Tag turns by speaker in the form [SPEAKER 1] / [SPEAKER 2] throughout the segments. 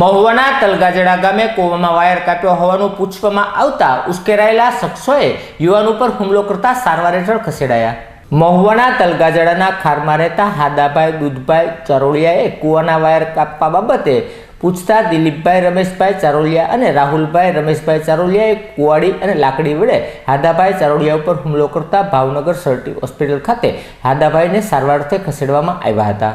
[SPEAKER 1] મહુવાના તલગાજડા ગામે કૂવામાં વાયર કાપ્યો હોવાનું પૂછવામાં આવતા ઉશ્કેરાયેલા શખ્સોએ યુવાન ઉપર હુમલો કરતા સારવાર હેઠળ ખસેડાયા. મહુવાના તલગાજડાના ખારમાં રહેતા હાદાભાઈ, દૂધભાઈ ચરોળિયાએ કૂવાના વાયર કાપવા બાબતે પૂછતા દિલીપભાઈ, રમેશભાઈ ચારોલિયા અને રાહુલભાઈ, રમેશભાઈ ચારોલિયાએ કુવાડી અને લાકડી વડે હાદાભાઈ ચારોલિયા ઉપર હુમલો કરતા ભાવનગર સરટી હોસ્પિટલ ખાતે હાદાભાઈને સારવાર અર્થે ખસેડવામાં આવ્યા હતા.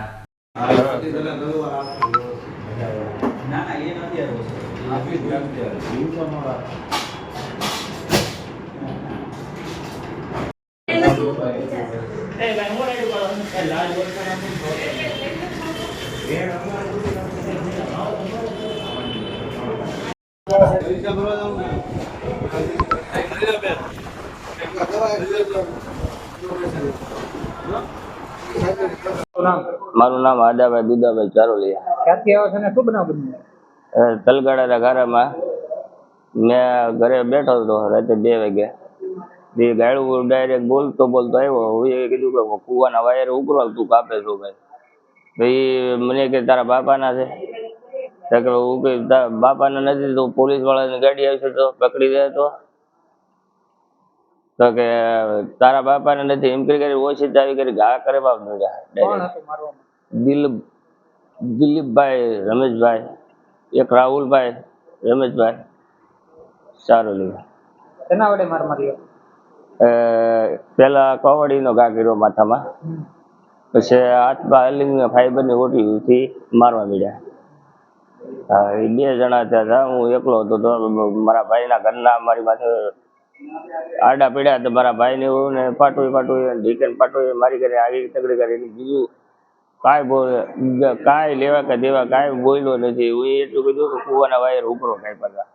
[SPEAKER 2] મારું નામ આદાભાઈ દુદાભાઈ ચારોલિયા.
[SPEAKER 3] ક્યાંથી આવો છો ને? શું બનાવ બન્યું?
[SPEAKER 2] તલગાડાના ગારામાં મેં ઘરે બેઠો હતો રાતે બે વાગે. એ ગાડું ડાયરેક્ટ બોલતો બોલતો આવ્યો. એ કીધું કે કુવાના વાયર ઉકરો તું કાપે છો ભાઈ? ભાઈ મને કે તારા બાપાના છે. હું કે બાપાના નથી તો પોલીસ વાળાની ગાડી આવશે તો પકડી દે તો. તો કે તારા બાપાને નથી એમ કરી કરી ઓછી આવી કરી ઘા કરે બાપ દિલીપ દિલીપભાઈ રમેશભાઈ. એક રાહુલભાઈ રમેશભાઈ. સારું લીધું
[SPEAKER 3] તેના વડે માર માર્યો
[SPEAKER 2] પેલા કવાડીનો ઘા કર્યો માથામાં પછી હાથમાં હલિંગ ફાઈબરની ઓટીથી મારવા મળ્યા હા એ બે જણા ત્યાં હતા. હું એકલો હતો તો મારા ભાઈના ઘરના મારી માથે આડા પડ્યા તો મારા ભાઈને એવું ને પાટું પાટું ઢીકન પાટું મારી ઘરે આવી તગડી કરી. બીજું કાંઈ બોલે, કાંઈ લેવા કે દેવા, કાંઈ બોલ્યો નથી. હું એટલું કીધું કે કૂવાના વાયર ઉપરો કાંઈ પાછા.